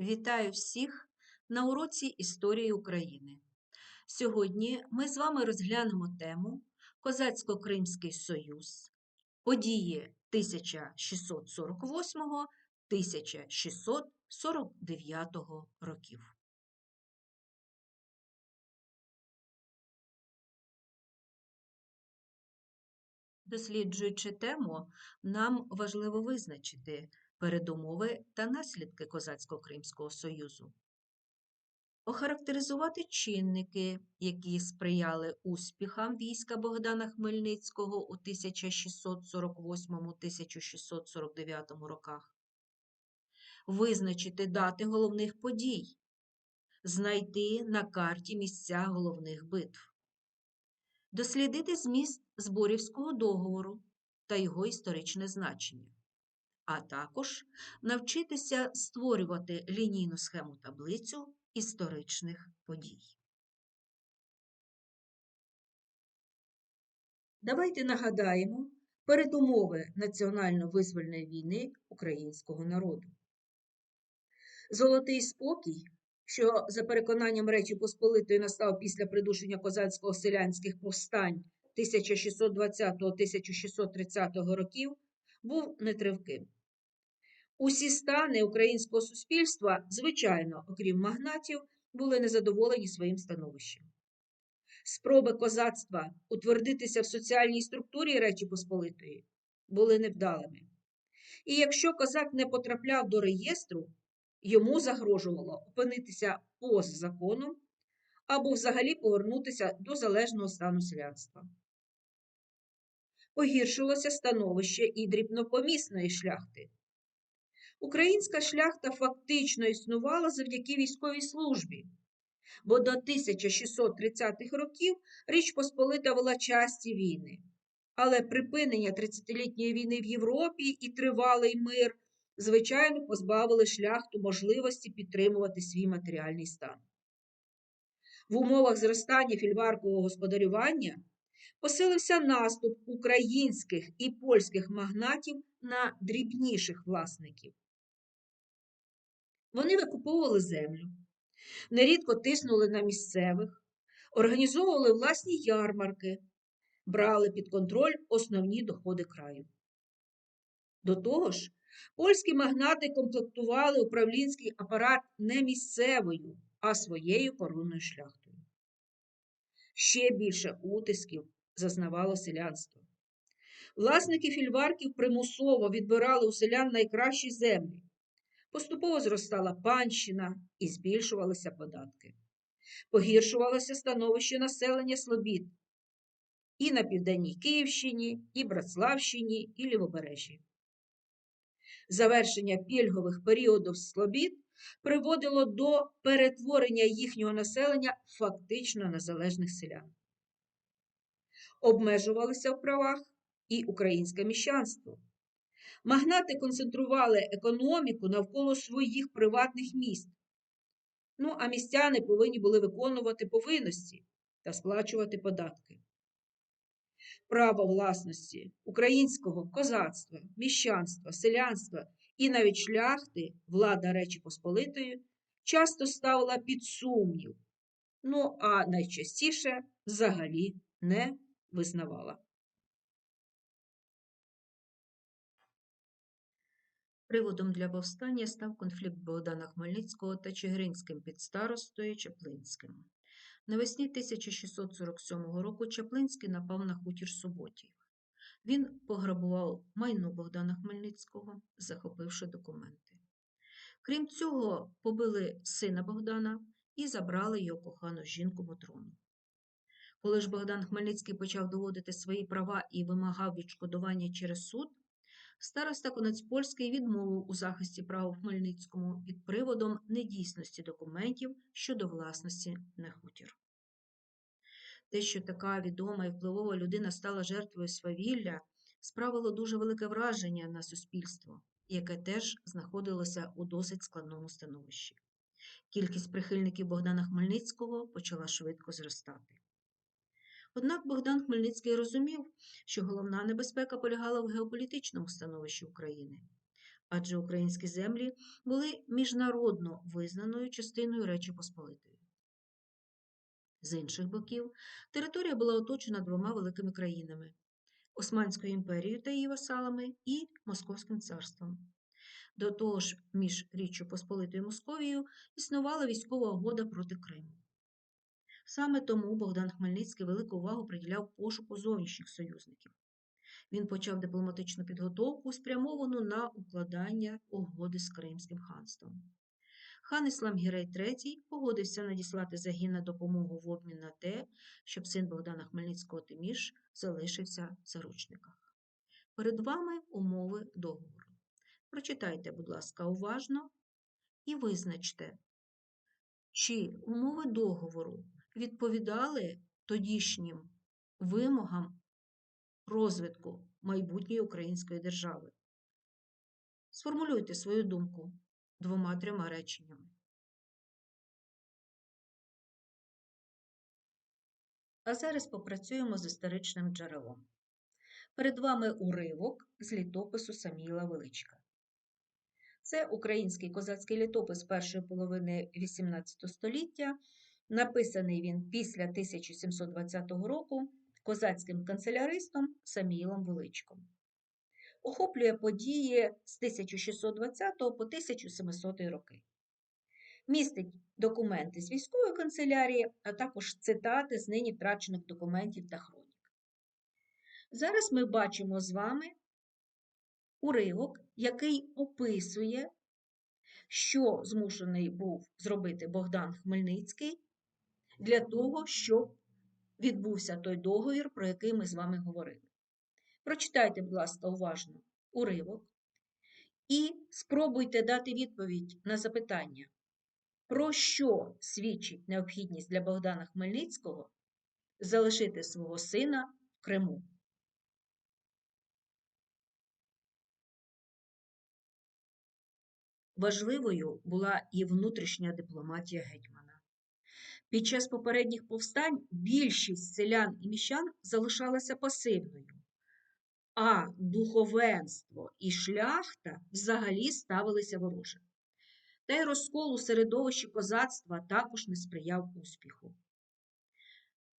Вітаю всіх на уроці історії України. Сьогодні ми з вами розглянемо тему Козацько-Кримський Союз, події 1648-1649 років. Досліджуючи тему, нам важливо визначити передумови та наслідки Козацько-Кримського Союзу, охарактеризувати чинники, які сприяли успіхам війська Богдана Хмельницького у 1648-1649 роках, визначити дати головних подій, знайти на карті місця головних битв, дослідити зміст Зборівського договору та його історичне значення а також навчитися створювати лінійну схему таблицю історичних подій. Давайте нагадаємо передумови національно-визвольної війни українського народу. Золотий спокій, що за переконанням Речі Посполитої настав після придушення козацького селянських повстань 1620-1630 років, був нетривким. Усі стани українського суспільства, звичайно, окрім магнатів, були незадоволені своїм становищем. Спроби козацтва утвердитися в соціальній структурі Речі Посполитої були невдалими. І якщо козак не потрапляв до реєстру, йому загрожувало опинитися поза законом або взагалі повернутися до залежного стану селянства. Погіршилося становище і дрібнопомісної шляхти. Українська шляхта фактично існувала завдяки військовій службі, бо до 1630-х років Річ Посполита вела часті війни. Але припинення 30-літньої війни в Європі і тривалий мир, звичайно, позбавили шляхту можливості підтримувати свій матеріальний стан. В умовах зростання фільваркового господарювання посилився наступ українських і польських магнатів на дрібніших власників. Вони викуповували землю, нерідко тиснули на місцевих, організовували власні ярмарки, брали під контроль основні доходи краю. До того ж, польські магнати комплектували управлінський апарат не місцевою, а своєю коронною шляхтою. Ще більше утисків зазнавало селянство. Власники фільварків примусово відбирали у селян найкращі землі. Поступово зростала панщина і збільшувалися податки. Погіршувалося становище населення Слобід і на Південній Київщині, і Братславщині, і Лівобережжі. Завершення пільгових періодів Слобід приводило до перетворення їхнього населення фактично на залежних селян. Обмежувалося в правах і українське міщанство. Магнати концентрували економіку навколо своїх приватних міст. Ну, а містяни повинні були виконувати повинності та сплачувати податки. Право власності українського козацтва, міщанства, селянства і навіть шляхти влада Речі Посполитої часто ставила під сумнів, ну а найчастіше взагалі не визнавала. Приводом для повстання став конфлікт Богдана Хмельницького та Чигиринським підстаростою Чаплинським. Навесні 1647 року Чаплинський напав на хутір Суботів. Він пограбував майно Богдана Хмельницького, захопивши документи. Крім цього, побили сина Богдана і забрали його кохану жінку Мотрону. Коли ж Богдан Хмельницький почав доводити свої права і вимагав відшкодування через суд, Староста Конецпольський відмовив у захисті права в Хмельницькому під приводом недійсності документів щодо власності на хутір. Те, що така відома і впливова людина стала жертвою свавілля, справило дуже велике враження на суспільство, яке теж знаходилося у досить складному становищі. Кількість прихильників Богдана Хмельницького почала швидко зростати. Однак Богдан Хмельницький розумів, що головна небезпека полягала в геополітичному становищі України. адже українські землі були міжнародно визнаною частиною Речі Посполитої. З інших боків, територія була оточена двома великими країнами Османською імперією та її васалами і Московським царством. До того ж, між Річчю Посполитою і Московією існувала військова угода проти Криму. Саме тому Богдан Хмельницький велику увагу приділяв пошуку зовнішніх союзників. Він почав дипломатичну підготовку, спрямовану на укладання угоди з Кримським ханством. Хан Іслам Гірей III погодився надіслати загін на допомогу в обмін на те, щоб син Богдана Хмельницького Тиміш залишився в заручниках. Перед вами умови договору. Прочитайте, будь ласка, уважно і визначте, чи умови договору відповідали тодішнім вимогам розвитку майбутньої української держави. Сформулюйте свою думку двома-трьома реченнями. А зараз попрацюємо з історичним джерелом. Перед вами уривок з літопису Саміла Величка. Це український козацький літопис першої половини XVIII століття. Написаний він після 1720 року козацьким канцеляристом Саміїлом Величком. Охоплює події з 1620 по 1700 роки. Містить документи з військової канцелярії, а також цитати з нині втрачених документів та хронік. Зараз ми бачимо з вами уривок, який описує, що змушений був зробити Богдан Хмельницький для того, щоб відбувся той договір, про який ми з вами говорили. Прочитайте, будь ласка, уважно уривок і спробуйте дати відповідь на запитання, про що свідчить необхідність для Богдана Хмельницького залишити свого сина в Криму. Важливою була і внутрішня дипломатія гетьмана. Під час попередніх повстань більшість селян і міщан залишалася пасивною, а духовенство і шляхта взагалі ставилися вороже. Та й розкол у середовищі козацтва також не сприяв успіху.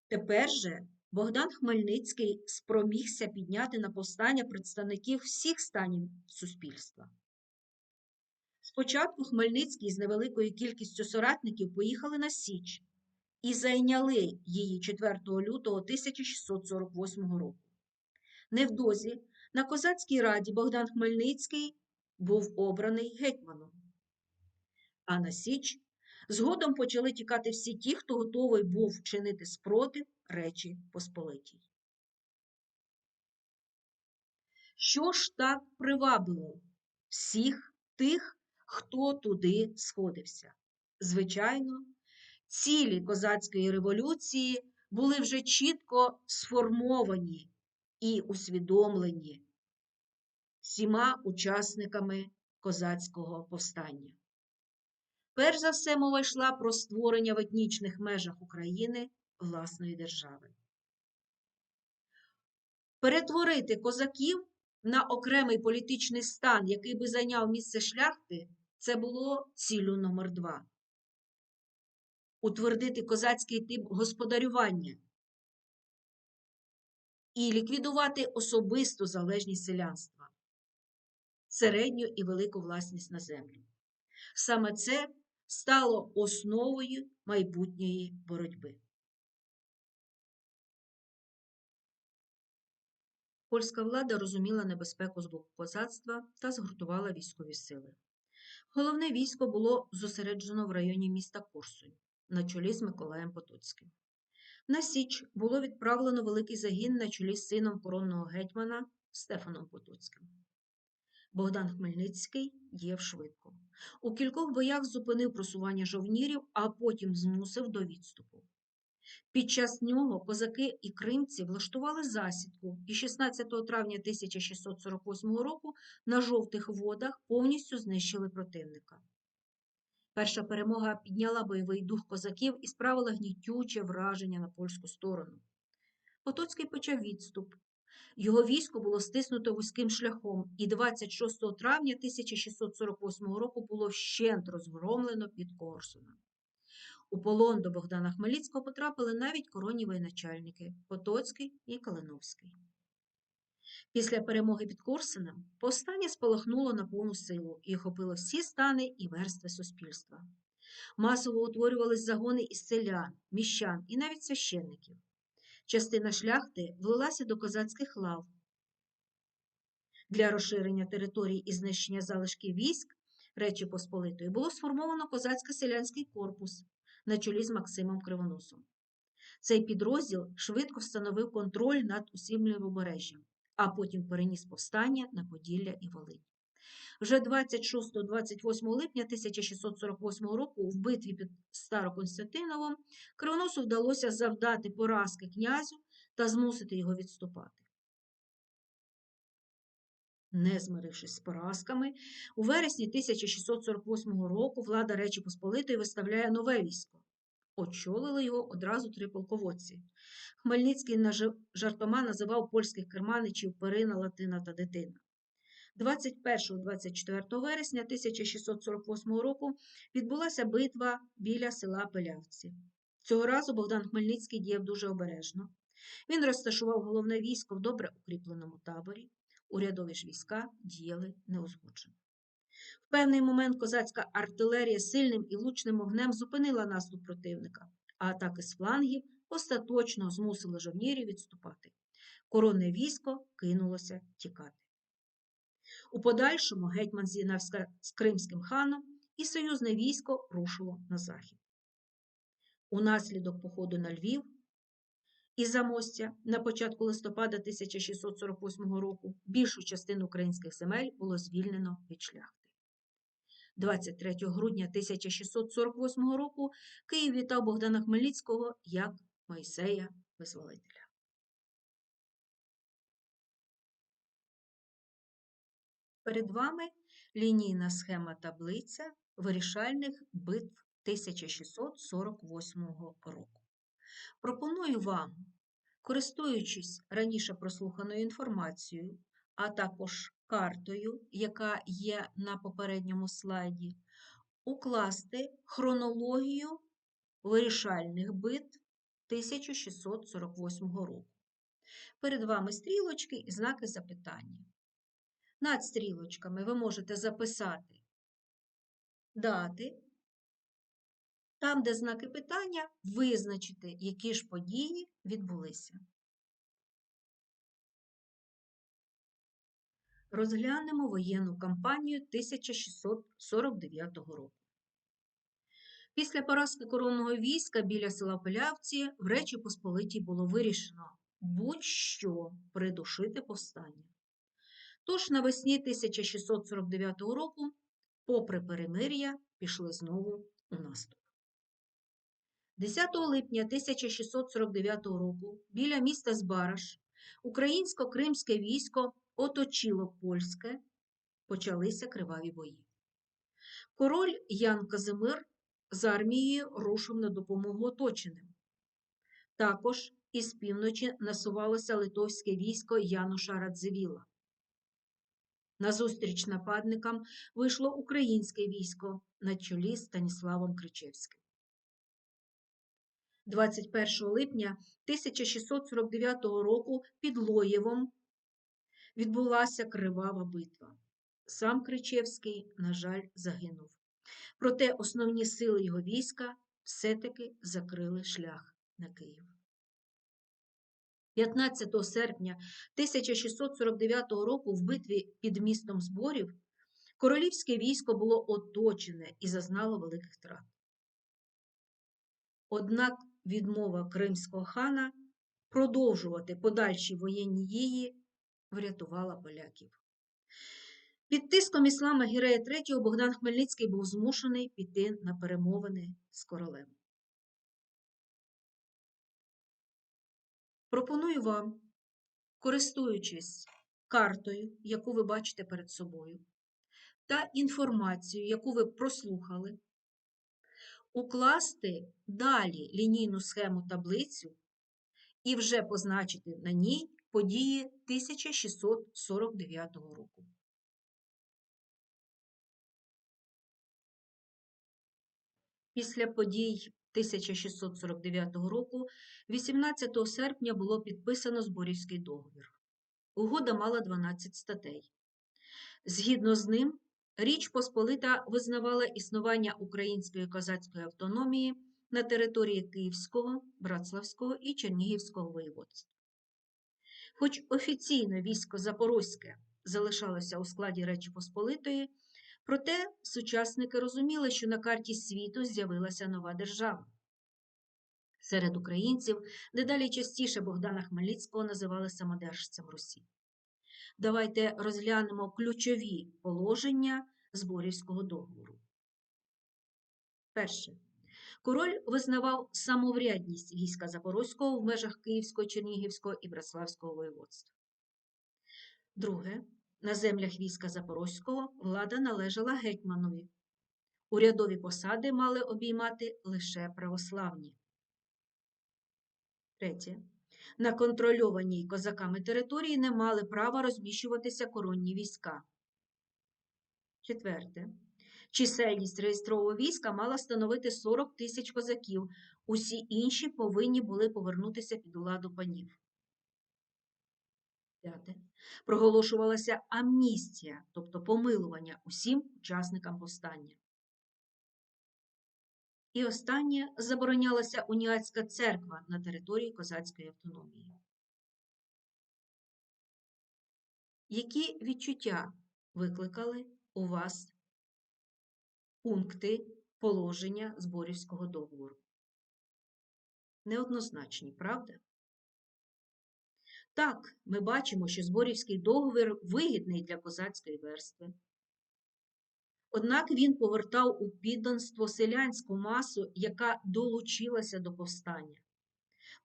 Тепер же Богдан Хмельницький спромігся підняти на повстання представників всіх станів суспільства. Спочатку Хмельницький з невеликою кількістю соратників поїхали на Січ і зайняли її 4 лютого 1648 року. Невдовзі на козацькій раді Богдан Хмельницький був обраний гетьманом. А на Січ згодом почали тікати всі ті, хто готовий був вчинити спротив Речі Посполитій. Що ж так привабило всіх тих, хто туди сходився? Звичайно, цілі козацької революції були вже чітко сформовані і усвідомлені всіма учасниками козацького повстання. Перш за все, мова йшла про створення в етнічних межах України власної держави. Перетворити козаків на окремий політичний стан, який би зайняв місце шляхти, це було цілю номер два. Утвердити козацький тип господарювання і ліквідувати особисту залежність селянства, середню і велику власність на землю. Саме це стало основою майбутньої боротьби. Польська влада розуміла небезпеку з боку козацтва та згуртувала військові сили. Головне військо було зосереджено в районі міста Корсунь на чолі з Миколаєм Потоцьким. На Січ було відправлено великий загін на чолі з сином коронного гетьмана Стефаном Потоцьким. Богдан Хмельницький діяв швидко. У кількох боях зупинив просування жовнірів, а потім змусив до відступу. Під час нього козаки і кримці влаштували засідку і 16 травня 1648 року на жовтих водах повністю знищили противника. Перша перемога підняла бойовий дух козаків і справила гнітюче враження на польську сторону. Потоцький почав відступ. Його військо було стиснуто вузьким шляхом, і 26 травня 1648 року було вщент розгромлено під Корсуном. У полон до Богдана Хмельницького потрапили навіть коронні воєначальники Потоцький і Калиновський. Після перемоги під Корсуном повстання спалахнуло на повну силу і охопило всі стани і верстви суспільства. Масово утворювались загони із селян, міщан і навіть священників. Частина шляхти влилася до козацьких лав. Для розширення територій і знищення залишків військ Речі Посполитої було сформовано козацько-селянський корпус на чолі з Максимом Кривоносом. Цей підрозділ швидко встановив контроль над усім лівобережжям, а потім переніс повстання на Поділля і Волинь. Вже 26-28 липня 1648 року в битві під Староконстантиновом Кривоносу вдалося завдати поразки князю та змусити його відступати. Не змирившись з поразками, у вересні 1648 року влада Речі Посполитої виставляє нове військо. Очолили його одразу три полководці. Хмельницький жартома називав польських керманичів Перина, Латина та Дитина. 21-24 вересня 1648 року відбулася битва біля села Пилявці. Цього разу Богдан Хмельницький діяв дуже обережно. Він розташував головне військо в добре укріпленому таборі. Урядові ж війська діяли неузгоджено. В певний момент козацька артилерія сильним і лучним огнем зупинила наступ противника, а атаки з флангів остаточно змусили жовнірів відступати. Коронне військо кинулося тікати. У подальшому гетьман з'єднався з кримським ханом і союзне військо рушило на захід. Унаслідок походу на Львів і замостя на початку листопада 1648 року більшу частину українських земель було звільнено від шляхти. 23 грудня 1648 року Київ вітав Богдана Хмельницького як Мойсея Визволителя. Перед вами лінійна схема таблиця вирішальних битв 1648 року. Пропоную вам, користуючись раніше прослуханою інформацією, а також картою, яка є на попередньому слайді, укласти хронологію вирішальних битв 1648 року. Перед вами стрілочки і знаки запитання. Над стрілочками ви можете записати дати, там, де знаки питання, визначити, які ж події відбулися. Розглянемо воєнну кампанію 1649 року. Після поразки коронного війська біля села Пилявці в Речі Посполитій було вирішено будь-що придушити повстання. Тож навесні 1649 року, попри перемир'я, пішли знову у наступ. 10 липня 1649 року біля міста Збараш українсько-кримське військо оточило польське, почалися криваві бої. Король Ян Казимир з армією рушив на допомогу оточеним. Також із півночі насувалося литовське військо Януша Радзивіла. Назустріч нападникам вийшло українське військо на чолі Станіславом Кричевським. 21 липня 1649 року під Лоєвом відбулася кривава битва. Сам Кричевський, на жаль, загинув. Проте основні сили його війська все-таки закрили шлях на Київ. 15 серпня 1649 року в битві під містом зборів королівське військо було оточене і зазнало великих втрат. Однак відмова кримського хана продовжувати подальші воєнні дії врятувала поляків. Під тиском іслама Гірея III Богдан Хмельницький був змушений піти на перемовини з королем. Пропоную вам, користуючись картою, яку ви бачите перед собою, та інформацією, яку ви прослухали, укласти далі лінійну схему таблицю і вже позначити на ній події 1649 року. Після подій 1649 року, 18 серпня було підписано Зборівський договір. Угода мала 12 статей. Згідно з ним, Річ Посполита визнавала існування української козацької автономії на території Київського, Братславського і Чернігівського воєводств. Хоч офіційно військо Запорозьке залишалося у складі Речі Посполитої, проте сучасники розуміли, що на карті світу з'явилася нова держава. Серед українців дедалі частіше Богдана Хмельницького називали самодержцем Русі. Давайте розглянемо ключові положення Зборівського договору. Перше. Король визнавав самоврядність війська Запорозького в межах Київського, Чернігівського і Браславського воєводства. Друге. На землях війська Запорозького влада належала гетьманові. Урядові посади мали обіймати лише православні. Третє. На контрольованій козаками території не мали права розміщуватися коронні війська. Четверте. Чисельність реєстрового війська мала становити 40 тисяч козаків, усі інші повинні були повернутися під владу панів. П'яте. Проголошувалася амністія, тобто помилування усім учасникам повстання. І останнє заборонялася уніатська церква на території козацької автономії. Які відчуття викликали у вас пункти положення Зборівського договору? Неоднозначні, правда? Так, ми бачимо, що Зборівський договір вигідний для козацької верстви. Однак він повертав у підданство селянську масу, яка долучилася до повстання,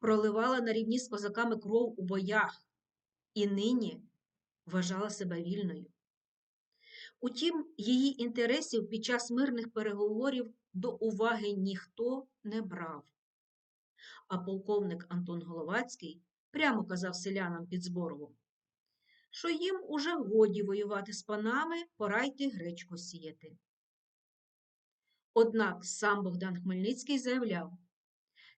проливала на рівні з козаками кров у боях і нині вважала себе вільною. Утім, її інтересів під час мирних переговорів до уваги ніхто не брав. А полковник Антон Головацький прямо казав селянам під Зборовом, що їм уже годі воювати з панами, пора йти гречку сіяти. Однак сам Богдан Хмельницький заявляв,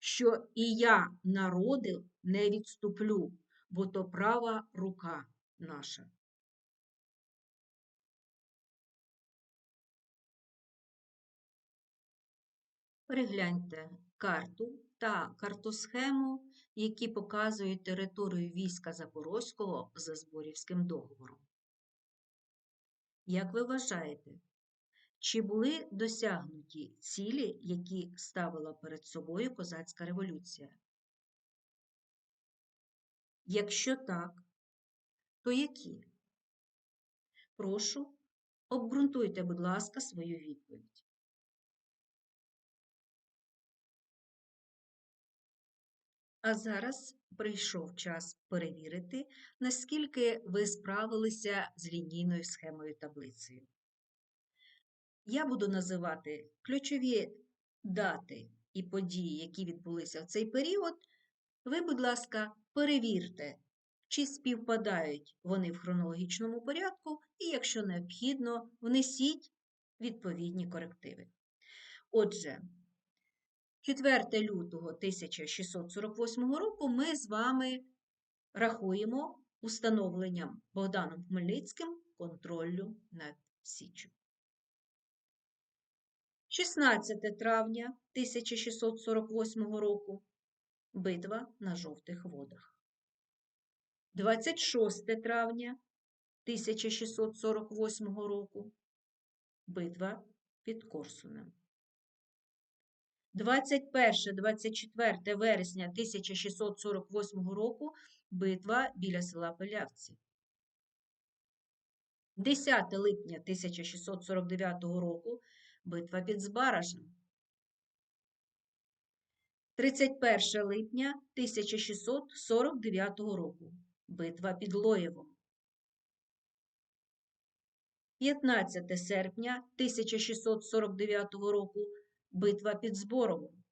що і я народив не відступлю, бо то права рука наша. Перегляньте карту та картосхему, які показують територію війська Запорозького за Зборівським договором. Як ви вважаєте, чи були досягнуті цілі, які ставила перед собою козацька революція? Якщо так, то які? Прошу, обґрунтуйте, будь ласка, свою відповідь. А зараз прийшов час перевірити, наскільки ви справилися з лінійною схемою таблицею. Я буду називати ключові дати і події, які відбулися в цей період. Ви, будь ласка, перевірте, чи співпадають вони в хронологічному порядку, і, якщо необхідно, внесіть відповідні корективи. Отже, 4 лютого 1648 року ми з вами рахуємо установленням Богданом Хмельницьким контролю над Січчю. 16 травня 1648 року битва на жовтих водах. 26 травня 1648 року битва під Корсунем. 21-24 вересня 1648 року битва біля села Пилявці. 10 липня 1649 року битва під Збаражем. 31 липня 1649 року битва під Лоєвом. 15 серпня 1649 року Битва під Зборовом.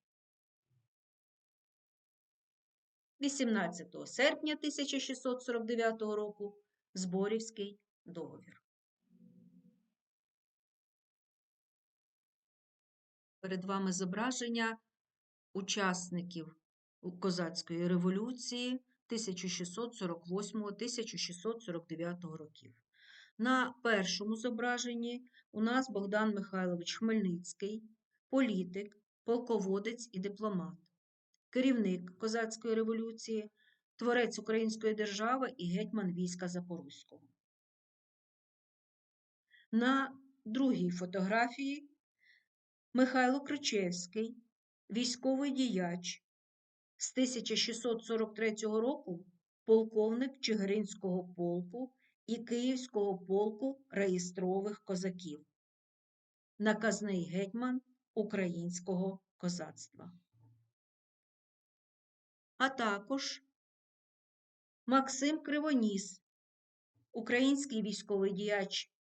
18 серпня 1649 року Зборівський договір. Перед вами зображення учасників козацької революції 1648-1649 років. На першому зображенні у нас Богдан Михайлович Хмельницький, політик, полководець і дипломат, керівник козацької революції, творець Української держави і гетьман війська Запорозького. На другій фотографії Михайло Кричевський, військовий діяч з 1643 року полковник Чигиринського полку і Київського полку реєстрових козаків, наказний гетьман українського козацтва. А також Максим Кривоніс, український військовий діяч,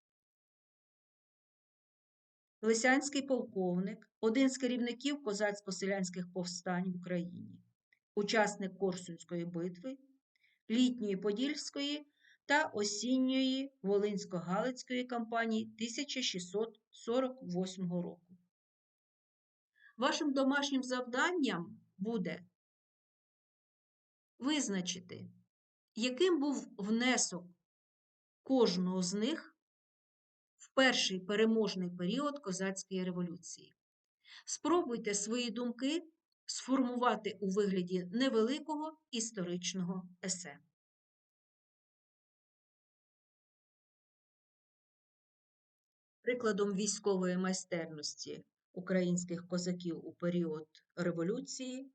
Лисянський полковник, один з керівників козацько-селянських повстань в Україні, учасник Корсунської битви, літньої Подільської та осінньої Волинсько-Галицької кампанії 1648 року. Вашим домашнім завданням буде визначити, яким був внесок кожного з них в перший переможний період козацької революції. Спробуйте свої думки сформувати у вигляді невеликого історичного есе. Прикладом військової майстерності українських козаків у період революції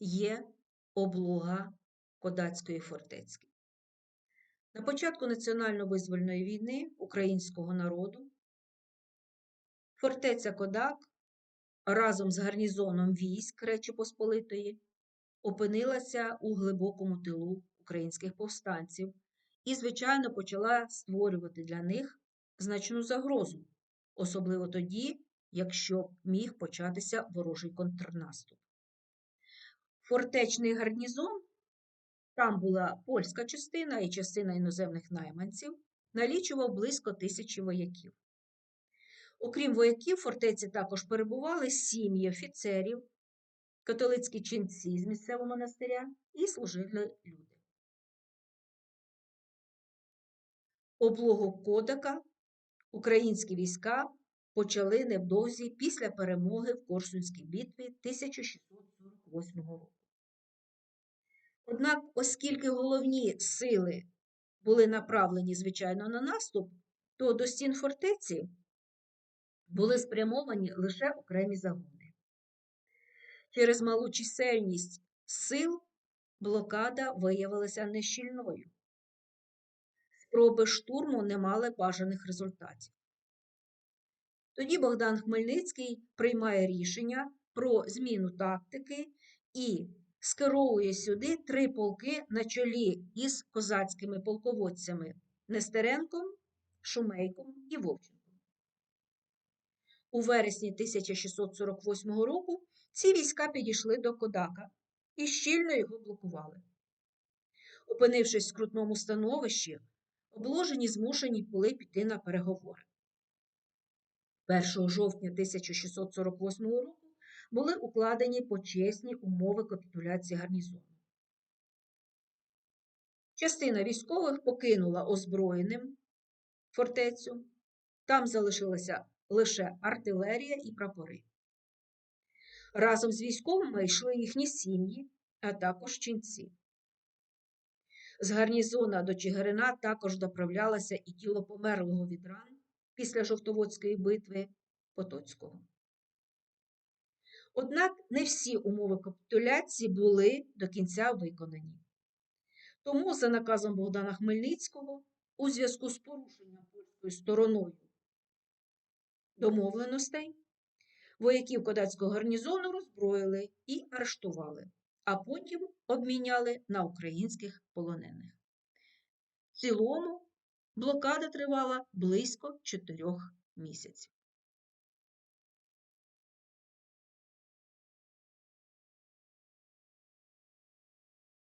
є облога Кодацької фортецьки. На початку національно-визвольної війни українського народу фортеця Кодак разом з гарнізоном військ Речі Посполитої опинилася у глибокому тилу українських повстанців і, звичайно, почала створювати для них значну загрозу, особливо тоді, якщо міг початися ворожий контрнаступ. Фортечний гарнізон, там була польська частина і частина іноземних найманців, налічував близько тисячі вояків. Окрім вояків, в фортеці також перебували сім'ї офіцерів, католицькі ченці з місцевого монастиря і служили люди. Облогу Кодака українські війська почали невдовзі після перемоги в Корсунській битві 1648 року. Однак, оскільки головні сили були направлені, звичайно, на наступ, то до стін фортеці були спрямовані лише окремі загони. Через малу чисельність сил блокада виявилася нещільною. Спроби штурму не мали бажаних результатів. Тоді Богдан Хмельницький приймає рішення про зміну тактики і скеровує сюди три полки на чолі із козацькими полководцями Нестеренком, Шумейком і Вовченком. У вересні 1648 року ці війська підійшли до Кодака і щільно його блокували. Опинившись в скрутному становищі, обложені змушені були піти на переговори. 1 жовтня 1648 року були укладені почесні умови капітуляції гарнізону. Частина військових покинула озброєним фортецю, там залишилася лише артилерія і прапори. Разом з військовими йшли їхні сім'ї, а також ченці. З гарнізона до Чигирина також доправлялося і тіло померлого від ран після Жовтоводської битви Потоцького. Однак не всі умови капітуляції були до кінця виконані. Тому, за наказом Богдана Хмельницького, у зв'язку з порушенням польською стороною домовленостей, вояків кодацького гарнізону роззброїли і арештували, а потім обміняли на українських полонених. В цілому блокада тривала близько чотирьох місяців.